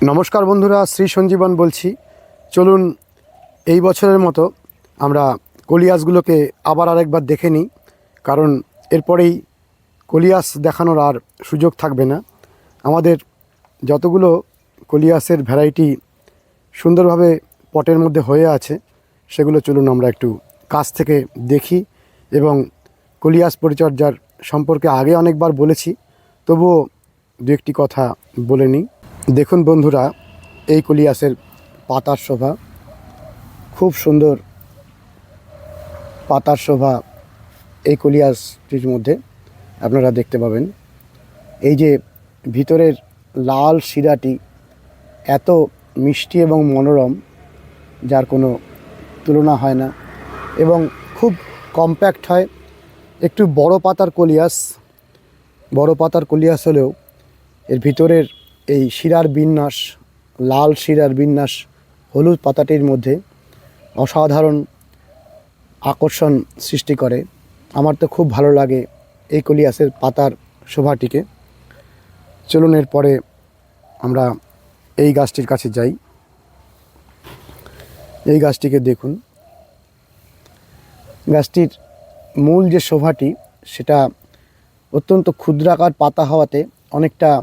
নমস্কার বন্ধুরা, শ্রী সঞ্জীবন বলছি। চলুন এই বছরের মতো আমরা কলিয়াসগুলোকে আবার আরেকবার দেখে নিই, কারণ এরপরেই কলিয়াস দেখানোর আর সুযোগ থাকবে না। আমাদের যতগুলো কলিয়াসের ভ্যারাইটি সুন্দরভাবে পটের মধ্যে হয়ে আছে, সেগুলো চলুন আমরা একটু কাছ থেকে দেখি এবং কলিয়াস পরিচর্যার সম্পর্কে আগে অনেকবার বলেছি, তবুও দু একটি কথা বলে নিই। দেখুন বন্ধুরা, এই কলিয়াসের পাতার শোভা, খুব সুন্দর পাতার শোভা এই কলিয়াসটির মধ্যে আপনারা দেখতে পাবেন। এই যে ভিতরের লাল শিরাটি এত মিষ্টি এবং মনোরম, যার কোনো তুলনা হয় না এবং খুব কম্প্যাক্ট হয়। একটু বড় পাতার কলিয়াস, বড় পাতার কলিয়াস হলেও এর ভিতরের এই শিরার বিন্যাস, লাল শিরার বিন্যাস, হলুদ পাতাটির মধ্যে অসাধারণ আকর্ষণ সৃষ্টি করে। আমার তো খুব ভালো লাগে এই কলিয়াসের পাতার শোভাটিকে। চলুন এরপরে আমরা এই গাছটির কাছে যাই। এই গাছটিকে দেখুন। গাছটির মূল যে শোভাটি, সেটা অত্যন্ত ক্ষুদ্রাকার পাতা হওয়াতে অনেকটা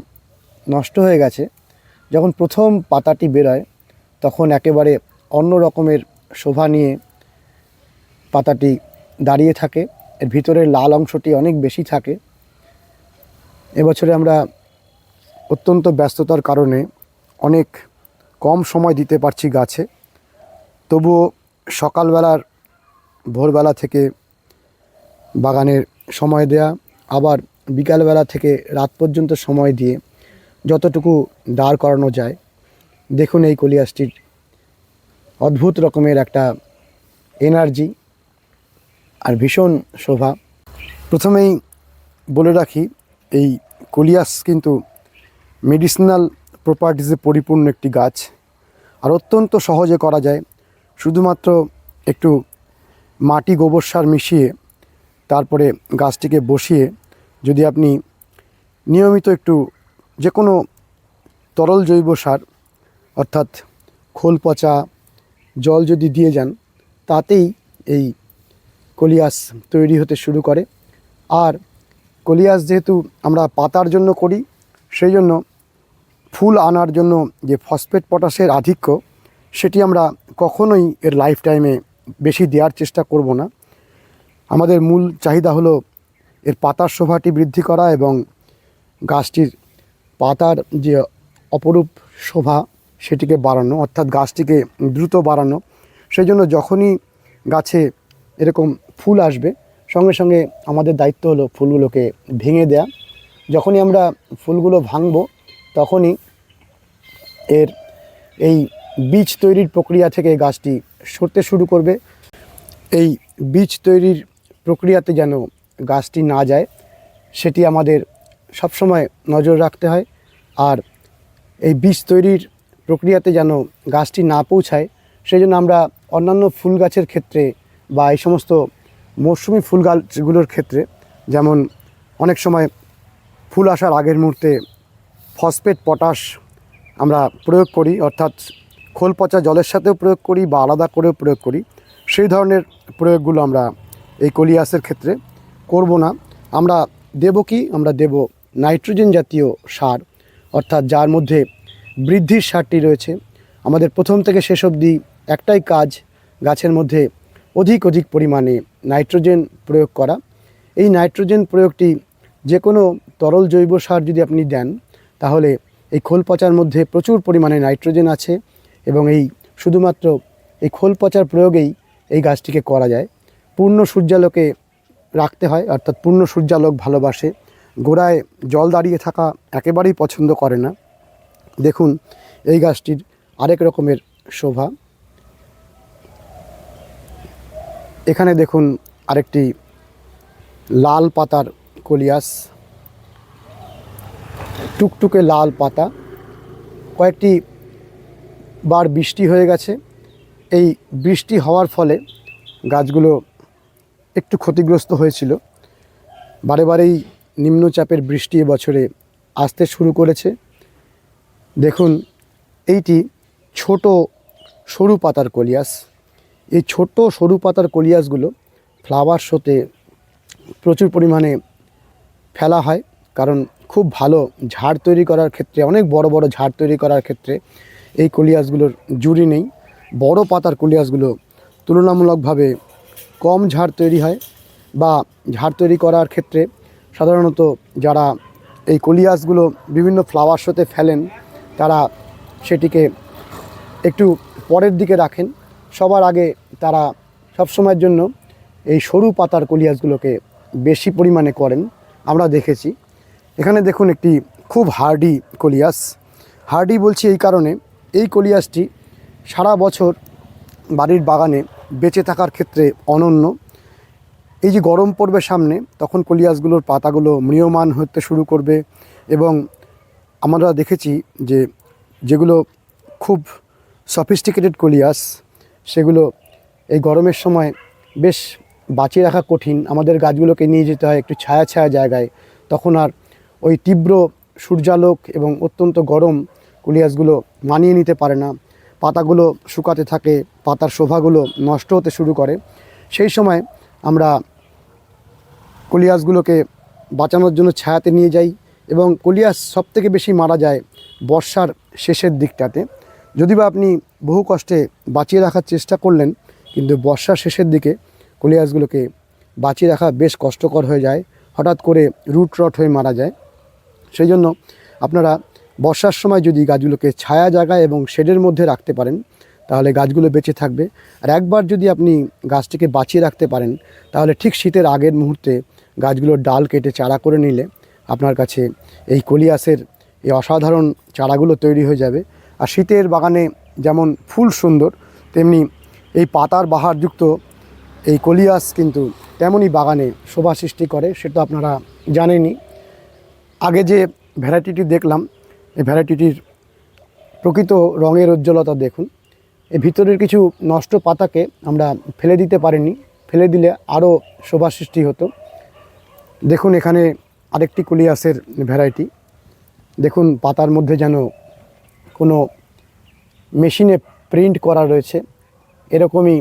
নষ্ট হয়ে গেছে। যখন প্রথম পাতাটি বেরোয়, তখন একেবারে অন্য রকমের শোভা নিয়ে পাতাটি দাঁড়িয়ে থাকে। এর ভিতরের লাল অংশটি অনেক বেশি থাকে। এবছরে আমরা অত্যন্ত ব্যস্ততার কারণে অনেক কম সময় দিতে পারছি গাছে। তবুও সকালবেলার ভোরবেলা থেকে বাগানের সময় দেয়া, আবার বিকালবেলা থেকে রাত পর্যন্ত সময় দিয়ে যতটুকু দাঁড় করানো যায়। দেখুন এই কলিয়াসটির অদ্ভুত রকমের একটা এনার্জি আর ভীষণ শোভা। প্রথমেই বলে রাখি, এই কলিয়াস কিন্তু মেডিসিনাল প্রপার্টিসে পরিপূর্ণ একটি গাছ। আর অত্যন্ত সহজে করা যায়, শুধুমাত্র একটু মাটি গোবর সার মিশিয়ে তারপরে গাছটিকে বসিয়ে যদি আপনি নিয়মিত একটু যে কোনো তরল জৈব সার, অর্থাৎ খোল পচা, জল যদি দিয়ে যান, তাতেই এই কলিয়াস তৈরি হতে শুরু করে। আর কলিয়াস যেহেতু আমরা পাতার জন্য করি, সেই জন্য ফুল আনার জন্য যে ফসফেট পটাশের আধিক্য, সেটি আমরা কখনোই এর লাইফ টাইমে বেশি দেওয়ার চেষ্টা করব না। আমাদের মূল চাহিদা হলো এর পাতার শোভাটি বৃদ্ধি করা এবং গাছটির পাতার যে অপরূপ শোভা সেটিকে বাড়ানো, অর্থাৎ গাছটিকে দ্রুত বাড়ানো সেই জন্য যখনই গাছে এরকম ফুল আসবে, সঙ্গে সঙ্গে আমাদের দায়িত্ব হলো ফুলগুলোকে ভেঙে দেয়া। যখনই আমরা ফুলগুলো ভাঙবো, তখনই এর এই বীজ তৈরির প্রক্রিয়া থেকে গাছটি সরতে শুরু করবে। এই বীজ তৈরির প্রক্রিয়াতে যেন গাছটি না যায়, সেটি আমাদের সবসময় নজর রাখতে হয়। আর এই বীজ তৈরির প্রক্রিয়াতে যেন গাছটি না পৌঁছায় সেই জন্য আমরা অন্যান্য ফুল গাছের ক্ষেত্রে বা এই সমস্ত মৌসুমি ফুল গাছগুলোর ক্ষেত্রে, যেমন অনেক সময় ফুল আসার আগের মুহূর্তে ফসফেট, পটাশ আমরা প্রয়োগ করি, অর্থাৎ খোল পচা জলের সাথেও প্রয়োগ করি বা আলাদা করেও প্রয়োগ করি। সেই ধরনের প্রয়োগগুলো আমরা এই কলিয়াসের ক্ষেত্রে করব না। আমরা দেব কি? আমরা দেব নাইট্রোজেন জাতীয় সার, অর্থাৎ যার মধ্যে বৃদ্ধির সারটি রয়েছে। আমাদের প্রথম থেকে শেষ অবধি একটাই কাজ, গাছের মধ্যে অধিক অধিক পরিমাণে নাইট্রোজেন প্রয়োগ করা। এই নাইট্রোজেন প্রয়োগটি যে কোনো তরল জৈব সার যদি আপনি দেন, তাহলে এই খোল পচার মধ্যে প্রচুর পরিমাণে নাইট্রোজেন আছে এবং এই শুধুমাত্র এই খোল পচার প্রয়োগেই এই গাছটিকে করা যায়। পূর্ণ সূর্যালোকে রাখতে হয়, অর্থাৎ পূর্ণ সূর্যালোক ভালোবাসে। গোড়ায় জল দাঁড়িয়ে থাকা একেবারেই পছন্দ করে না। দেখুন, এই গাছটির আরেক রকমের শোভা। এখানে দেখুন আরেকটি লাল পাতার কলিয়াস। টুকটুকে লাল পাতা। কয়েকটি বার বৃষ্টি হয়ে গেছে। এই বৃষ্টি হওয়ার ফলে গাছগুলো একটু ক্ষতিগ্রস্ত হয়েছিল। বারে বারেই নিম্নচাপের বৃষ্টি এবছরে আসতে শুরু করেছে। দেখুন, এইটি ছোট সরু পাতার কলিয়াস। এই ছোট সরু পাতার কলিয়াসগুলো ফ্লাওয়ার শোতে প্রচুর পরিমাণে ফেলা হয়, কারণ খুব ভালো ঝাড় তৈরি করার ক্ষেত্রে, অনেক বড় বড় ঝাড় তৈরি করার ক্ষেত্রে এই কলিয়াসগুলোর জুড়ি নেই। বড় পাতার কলিয়াসগুলো তুলনামূলকভাবে কম ঝাড় তৈরি হয় বা ঝাড় তৈরি করার ক্ষেত্রে সাধারণত যারা এই কলিয়াসগুলো বিভিন্ন ফ্লাওয়ার শোতে ফেলেন, তারা সেটিকে একটু পরের দিকে রাখেন। সবার আগে তারা সবসময়ের জন্য এই সরু পাতার কলিয়াসগুলোকে বেশি পরিমাণে করেন। আমরা দেখেছি। এখানে দেখুন একটি খুব হার্ডি কলিয়াস। হার্ডি বলছি এই কারণে, এই কলিয়াসটি সারা বছর বাড়ির বাগানে বেঁচে থাকার ক্ষেত্রে অনন্য। এই যে গরম পড়বে সামনে, তখন কলিয়াসগুলোর পাতাগুলো ম্রিয়মান হতে শুরু করবে এবং আমরা দেখেছি যে যেগুলো খুব সফিস্টিকেটেড কলিয়াস, সেগুলো এই গরমের সময় বেশ বাঁচিয়ে রাখা কঠিন। আমাদের গাছগুলোকে নিয়ে যেতে হয় একটু ছায়া ছায়া জায়গায়। তখন আর ওই তীব্র সূর্যালোক এবং অত্যন্ত গরম কলিয়াসগুলো মানিয়ে নিতে পারে না। পাতাগুলো শুকাতে থাকে, পাতার শোভাগুলো নষ্ট হতে শুরু করে। সেই সময় আমরা কলিয়াসগুলোকে বাঁচানোর জন্য ছায়াতে নিয়ে যাই এবং কলিয়াস সবথেকে বেশি মারা যায় বর্ষার শেষের দিকটাতে। যদি বা আপনি বহু কষ্টে বাঁচিয়ে রাখার চেষ্টা করলেন, কিন্তু বর্ষার শেষের দিকে কলিয়াসগুলোকে বাঁচিয়ে রাখা বেশ কষ্টকর হয়ে যায়, হঠাৎ করে রুট রট হয়ে মারা যায়। সেই জন্য আপনারা বর্ষার সময় যদি গাছগুলোকে ছায়া জায়গায় এবং শেডের মধ্যে রাখতে পারেন তাহলে গাছগুলো বেঁচে থাকবে। আর একবার যদি আপনি গাছটিকে বাঁচিয়ে রাখতে পারেন, তাহলে ঠিক শীতের আগের মুহূর্তে গাছগুলোর ডাল কেটে চারা করে নিলে আপনার কাছে এই কলিয়াসের এই অসাধারণ চারাগুলো তৈরি হয়ে যাবে। আর শীতের বাগানে যেমন ফুল সুন্দর, তেমনি এই পাতার বাহারযুক্ত এই কলিয়াস কিন্তু তেমনই বাগানে শোভা সৃষ্টি করে, সেটা আপনারা জানেনই। আগে যে ভ্যারাইটিটি দেখলাম, এই ভ্যারাইটিটির প্রকৃত রঙের উজ্জ্বলতা দেখুন। এই ভিতরের কিছু নষ্ট পাতাকে আমরা ফেলে দিতে পারিনি। ফেলে দিলে আরও শোভা সৃষ্টি হতো। দেখুন এখানে আরেকটি কুলিয়াসের ভ্যারাইটি। দেখুন পাতার মধ্যে যেন কোনো মেশিনে প্রিন্ট করা রয়েছে। এরকমই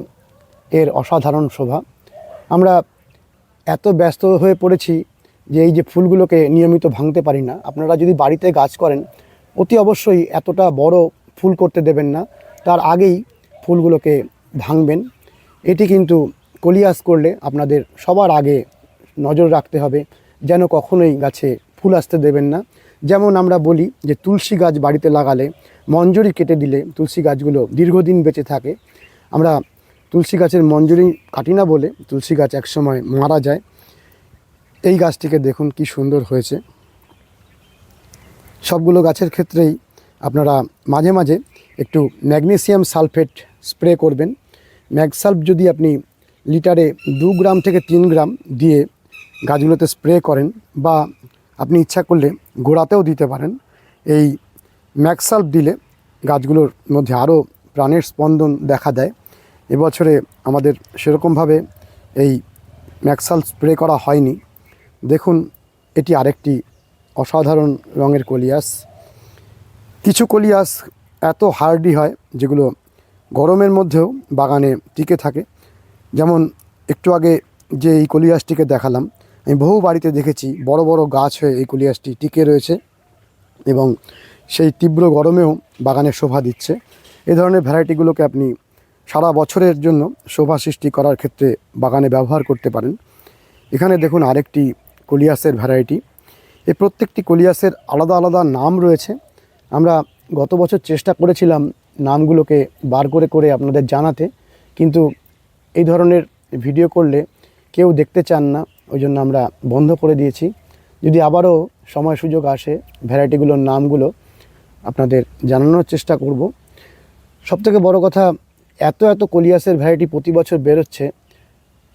এর অসাধারণ শোভা। আমরা এত ব্যস্ত হয়ে পড়েছি যে এই যে ফুলগুলোকে নিয়মিত ভাঙতে পারি না। আপনারা যদি বাড়িতে গাছ করেন, অতি অবশ্যই এতটা বড় ফুল করতে দেবেন না। তার আগেই ফুলগুলোকে ভাঙবেন। এটি কিন্তু কলিয়াস করলে আপনাদের সবার আগে নজর রাখতে হবে, যেন কখনোই গাছে ফুল আসতে দেবেন না। যেমন আমরা বলি যে তুলসী গাছ বাড়িতে লাগালে মঞ্জুরি কেটে দিলে তুলসী গাছগুলো দীর্ঘদিন বেঁচে থাকে। আমরা তুলসী গাছের মঞ্জুরি কাটি না বলে তুলসী গাছ একসময় মারা যায়। এই গাছটিকে দেখুন কি সুন্দর হয়েছে। সবগুলো গাছের ক্ষেত্রেই আপনারা মাঝে মাঝে একটু ম্যাগনেসিয়াম সালফেট স্প্রে করবেন। ম্যাগসাল্ফ যদি আপনি লিটারে দু গ্রাম থেকে তিন গ্রাম দিয়ে গাছগুলোতে স্প্রে করেন বা আপনি ইচ্ছা করলে গোড়াতেও দিতে পারেন, এই ম্যাক্সাল্ফ দিলে গাছগুলোর মধ্যে আরও প্রাণের স্পন্দন দেখা দেয়। এবছরে আমাদের সেরকমভাবে এই ম্যাক্সাল স্প্রে করা হয়নি। দেখুন, এটি আরেকটি অসাধারণ রঙের কলিয়াস। কিছু কলিয়াস এত হার্ডি হয় যেগুলো গরমের মধ্যেও বাগানে টিকে থাকে। যেমন একটু আগে যে এই কলিয়াসটিকে দেখালাম, আমি বহু বাড়িতে দেখেছি বড় বড় গাছ হয়ে এই কলিয়াসটি টিকে রয়েছে এবং সেই তীব্র গরমেও বাগানে শোভা দিচ্ছে। এ ধরনের ভ্যারাইটিগুলোকে আপনি সারা বছরের জন্য শোভা সৃষ্টি করার ক্ষেত্রে বাগানে ব্যবহার করতে পারেন। এখানে দেখুন আরেকটি কলিয়াসের ভ্যারাইটি। এই প্রত্যেকটি কলিয়াসের আলাদা আলাদা নাম রয়েছে। আমরা গত বছর চেষ্টা করেছিলাম নামগুলোকে বার করে করে আপনাদের জানাতে, কিন্তু এই ধরনের ভিডিও করলে কেউ দেখতে চান না ওই জন্য আমরা বন্ধ করে দিয়েছি। যদি আবারও সময় সুযোগ আসে ভ্যারাইটিগুলোর নামগুলো আপনাদের জানানোর চেষ্টা করব। সবথেকে বড় কথা, এত এত কলিয়াসের ভ্যারাইটি প্রতি বছর বেরোচ্ছে,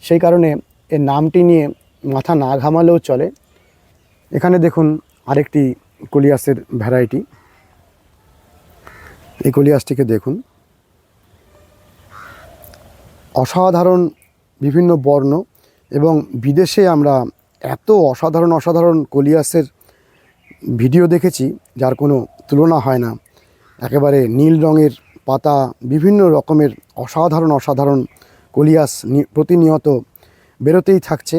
সেই কারণে এর নামটি নিয়ে মাথা না ঘামালেও চলে। এখানে দেখুন আরেকটি কলিয়াসের ভ্যারাইটি। এই কলিয়াসটিকে দেখুন। অসাধারণ বিভিন্ন বর্ণ এবং বিদেশে আমরা এত অসাধারণ অসাধারণ কলিয়াসের ভিডিও দেখেছি, যার কোনো তুলনা হয় না। একেবারে নীল রঙের পাতা, বিভিন্ন রকমের অসাধারণ অসাধারণ কলিয়াস প্রতিনিয়ত বেরোতেই থাকছে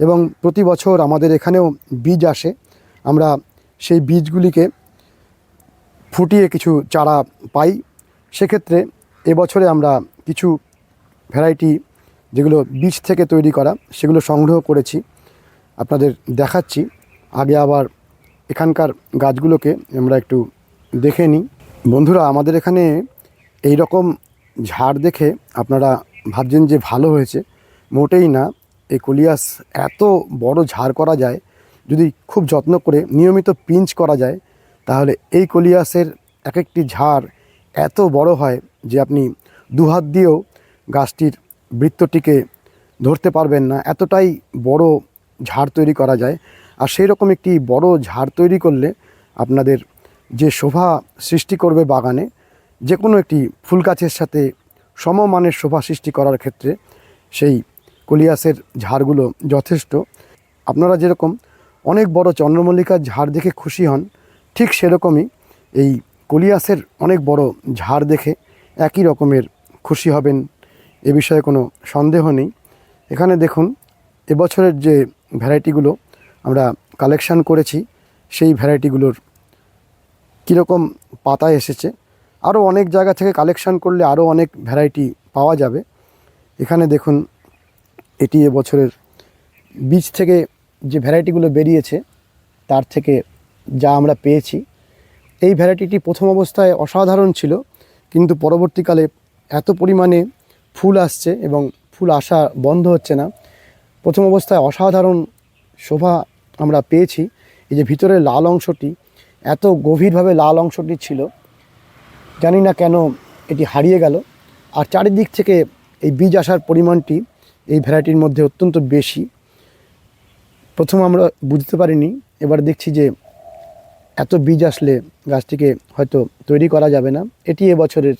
এবং প্রতি বছর আমাদের এখানেও বীজ আসে। আমরা সেই বীজগুলিকে ফুটিয়ে কিছু চারা পাই। সেক্ষেত্রে এবছরে আমরা কিছু ভ্যারাইটি যেগুলো বীজ থেকে তৈরি করা, সেগুলো সংগ্রহ করেছি। আপনাদের দেখাচ্ছি। আগে আবার এখানকার গাছগুলোকে আমরা একটু দেখে নিই। বন্ধুরা, আমাদের এখানে এই রকম ঝাড় দেখে আপনারা ভাবছেন যে ভালো হয়েছে। মোটেই না। এই কলিয়াস এত বড় ঝাড় করা যায়, যদি খুব যত্ন করে নিয়মিত পিঞ্চ করা যায় তাহলে এই কলিয়াসের এক একটি ঝাড় এত বড় হয় যে আপনি দুহাত দিয়েও গাছটির বৃত্তটিকে ধরতে পারবেন না। এতটাই বড় ঝাড় তৈরি করা যায়। আর সেই রকম একটি বড় ঝাড় তৈরি করলে আপনাদের যে শোভা সৃষ্টি করবে বাগানে যে কোনো একটি ফুল গাছের সাথে সমমানের শোভা সৃষ্টি করার ক্ষেত্রে সেই কলিয়াসের ঝাড়গুলো যথেষ্ট। আপনারা যেরকম অনেক বড় চন্দ্রমল্লিকার ঝাড় দেখে খুশি হন ঠিক সেরকমই এই কলিয়াসের অনেক বড় ঝাড় দেখে একই রকমের খুশি হবেন এ বিষয়ে কোনো সন্দেহ নেই। এখানে দেখুন, এবছরের যে ভ্যারাইটিগুলো আমরা কালেকশান করেছি, সেই ভ্যারাইটিগুলোর কীরকম পাতা এসেছে, আরও অনেক জায়গা থেকে কালেকশান করলে আরও অনেক ভ্যারাইটি পাওয়া যাবে। এখানে দেখুন, এটি এবছরের বীজ থেকে যে ভ্যারাইটিগুলো বেরিয়েছে, তার থেকে যা আমরা পেয়েছি। এই ভ্যারাইটিটি প্রথম অবস্থায় অসাধারণ ছিল, কিন্তু পরবর্তীকালে এত পরিমাণে ফুল আসছে এবং ফুল আসা বন্ধ হচ্ছে না। প্রথম অবস্থায় অসাধারণ শোভা আমরা পেয়েছি। এই যে ভিতরের লাল অংশটি, এত গভীরভাবে লাল অংশটি ছিল, জানি না কেন এটি হারিয়ে গেল। আর চারিদিক থেকে এই বীজ আসার পরিমাণটি এই ভ্যারাইটির মধ্যে অত্যন্ত বেশি। প্রথম আমরা বুঝতে পারিনি, এবার দেখছি যে এত বীজ আসলে গাছটিকে হয়তো তৈরি করা যাবে না। এটি এবছরের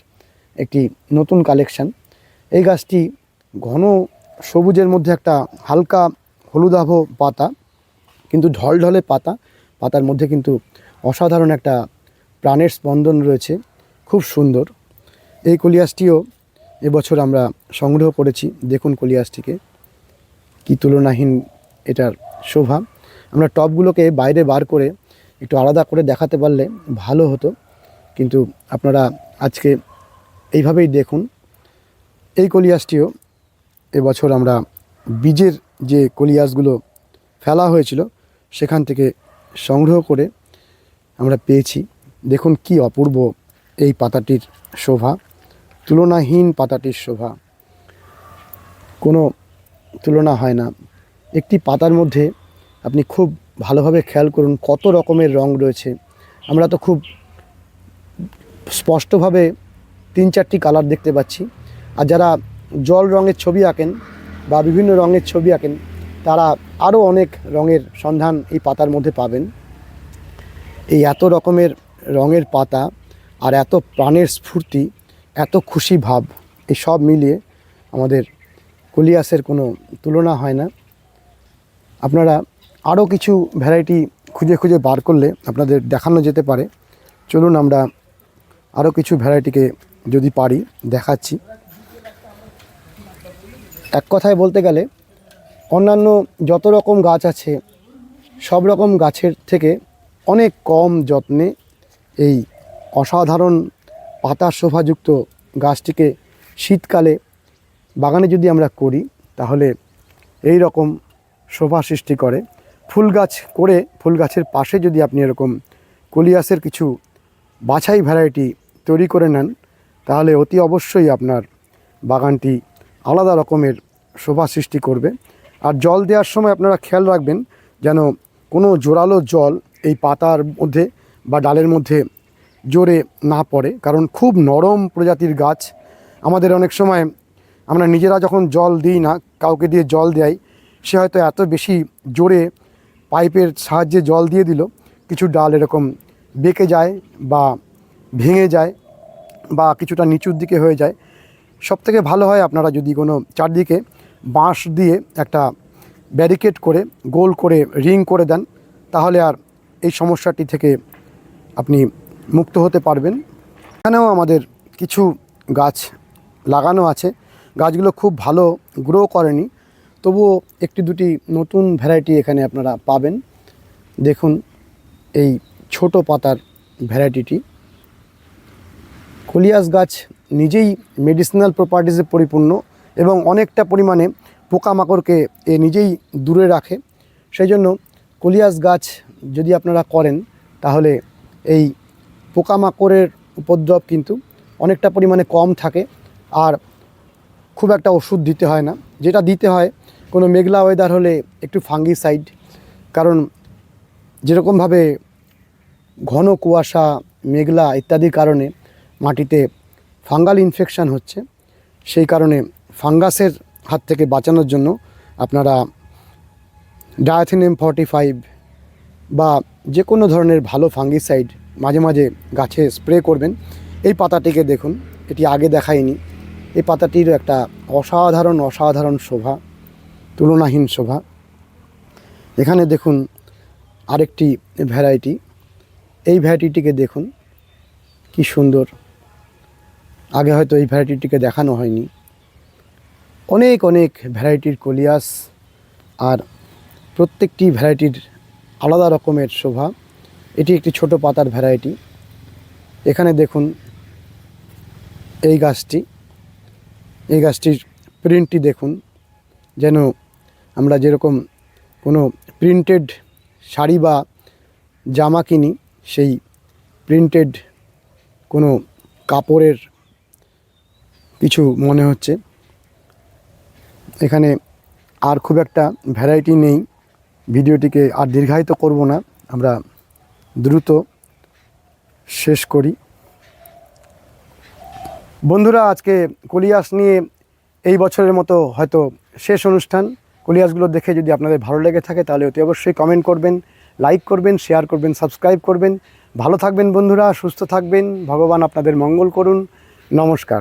একটি নতুন কালেকশান এই গাছটি ঘন সবুজের মধ্যে একটা হালকা হলুদাভ পাতা, কিন্তু ঢলঢলে পাতা। পাতার মধ্যে কিন্তু অসাধারণ একটা প্রাণের স্পন্দন রয়েছে। খুব সুন্দর। এই কলিয়াসটিও এবছর আমরা সংগ্রহ করেছি। দেখুন কলিয়াসটিকে। কি তুলনাহীন এটার শোভা। আমরা টপগুলোকে বাইরে বার করে একটু আলাদা করে দেখাতে পারলে ভালো হতো। কিন্তু আপনারা আজকে এইভাবেই দেখুন। এই কলিয়াসটিও এবছর আমরা বীজের যে কলিয়াসগুলো ফেলা হয়েছিল, সেখান থেকে সংগ্রহ করে আমরা পেয়েছি। দেখুন কি অপূর্ব এই পাতাটির শোভা, তুলনাহীন পাতাটির শোভা। কোনো তুলনা হয় না। একটি পাতার মধ্যে আপনি খুব ভালোভাবে খেয়াল করুন কত রকমের রং রয়েছে। আমরা তো খুব স্পষ্টভাবে তিন চারটি কালার দেখতে পাচ্ছি। আর যারা জল রঙের ছবি আঁকেন বা বিভিন্ন রঙের ছবি আঁকেন, তারা আরও অনেক রঙের সন্ধান এই পাতার মধ্যে পাবেন। এই এত রকমের রঙের পাতা আর এত প্রাণের স্ফূর্তি, এত খুশি ভাব এই সব মিলিয়ে আমাদের কলিয়াসের কোনো তুলনা হয় না। আপনারা আরও কিছু ভ্যারাইটি খুঁজে খুঁজে বার করলে আপনাদের দেখানো যেতে পারে। চলুন আমরা আরও কিছু ভ্যারাইটিকে যদি পারি, দেখাচ্ছি। এক কথায় বলতে গেলে, অন্যান্য যত রকম গাছ আছে, সব রকম গাছের থেকে অনেক কম যত্নে এই অসাধারণ পাতা শোভাযুক্ত গাছটিকে শীতকালে বাগানে যদি আমরা করি, তাহলে এই রকম শোভা সৃষ্টি করে। ফুল গাছ করে ফুল গাছের পাশে যদি আপনি এরকম কলিয়াসের কিছু বাছাই ভ্যারাইটি তৈরি করে নেন, তাহলে অতি অবশ্যই আপনার বাগানটি আলাদা রকমের শোভা সৃষ্টি করবে। আর জল দেওয়ার সময় আপনারা খেয়াল রাখবেন যেন কোনো জোরালো জল এই পাতার মধ্যে বা ডালের মধ্যে জোরে না পড়ে, কারণ খুব নরম প্রজাতির গাছ। আমাদের অনেক সময় আমরা নিজেরা যখন জল দিই না, কাউকে দিয়ে জল দেয় সে হয়তো এত বেশি জোরে পাইপের সাহায্যে জল দিয়ে দিল। কিছু ডাল এরকম বেঁকে যায় বা ভেঙে যায় বা কিছুটা নিচুর দিকে হয়ে যায়। সব থেকে ভালো হয় আপনারা যদি কোনো চারদিকে বাঁশ দিয়ে একটা ব্যারিকেড করে, গোল করে, রিং করে দেন, তাহলে আর এই সমস্যাটি থেকে আপনি মুক্ত হতে পারবেন। এখানেও আমাদের কিছু গাছ লাগানো আছে। গাছগুলো খুব ভালো গ্রো করেনি। তবুও একটি দুটি নতুন ভ্যারাইটি এখানে আপনারা পাবেন। দেখুন এই ছোট পাতার ভ্যারাইটিটি কলিয়াস গাছ নিজেই মেডিসিনাল প্রপার্টিসে পরিপূর্ণ এবং অনেকটা পরিমাণে পোকামাকড়কে এ নিজেই দূরে রাখে। সেই জন্য কলিয়াস গাছ যদি আপনারা করেন, তাহলে এই পোকামাকড়ের উপদ্রব কিন্তু অনেকটা পরিমাণে কম থাকে। আর খুব একটা ওষুধ দিতে হয় না। যেটা দিতে হয় কোনো মেঘলা ওয়েদার হলে একটু ফাঙ্গিসাইড কারণ যেরকমভাবে ঘন কুয়াশা, মেঘলা ইত্যাদির কারণে মাটিতে ফাঙ্গাল ইনফেকশান হচ্ছে, সেই কারণে ফাঙ্গাসের হাত থেকে বাঁচানোর জন্য আপনারা ডায়াথিনিয়াম ফর্টি ফাইভ বা যে কোনো ধরনের ভালো ফাঙ্গিসাইড মাঝে মাঝে গাছে স্প্রে করবেন। এই পাতাটিকে দেখুন, এটি আগে দেখায়নি এই পাতাটির একটা অসাধারণ অসাধারণ শোভা। তুলনাহীন শোভা। এখানে দেখুন আরেকটি ভ্যারাইটি এই ভ্যারাইটিটিকে দেখুন, কি সুন্দর। আগে হয়তো এই ভ্যারাইটিটিকে দেখানো হয়নি। অনেক অনেক ভ্যারাইটির কলিয়াস আর প্রত্যেকটি ভ্যারাইটির আলাদা রকমের শোভা। এটি একটি ছোট পাতার ভ্যারাইটি এখানে দেখুন এই গাছটি। এই গাছটির প্রিন্টটি দেখুন, যেন আমরা যেরকম কোনো প্রিন্টেড শাড়ি বা জামা কিনি, সেই প্রিন্টেড কোনো কাপড়ের কিছু মনে হচ্ছে। এখানে আর খুব একটা ভ্যারাইটি নেই। ভিডিওটিকে আর দীর্ঘায়িত করব না। আমরা দ্রুত শেষ করি। বন্ধুরা, আজকে কলিয়াস নিয়ে এই বছরের মতো হয়তো শেষ অনুষ্ঠান। কলিয়াসগুলো দেখে যদি আপনাদের ভালো লেগে থাকে, তাহলে অতি অবশ্যই কমেন্ট করবেন লাইক করবেন শেয়ার করবেন সাবস্ক্রাইব করবেন। ভালো থাকবেন বন্ধুরা, সুস্থ থাকবেন, ভগবান আপনাদের মঙ্গল করুন। নমস্কার।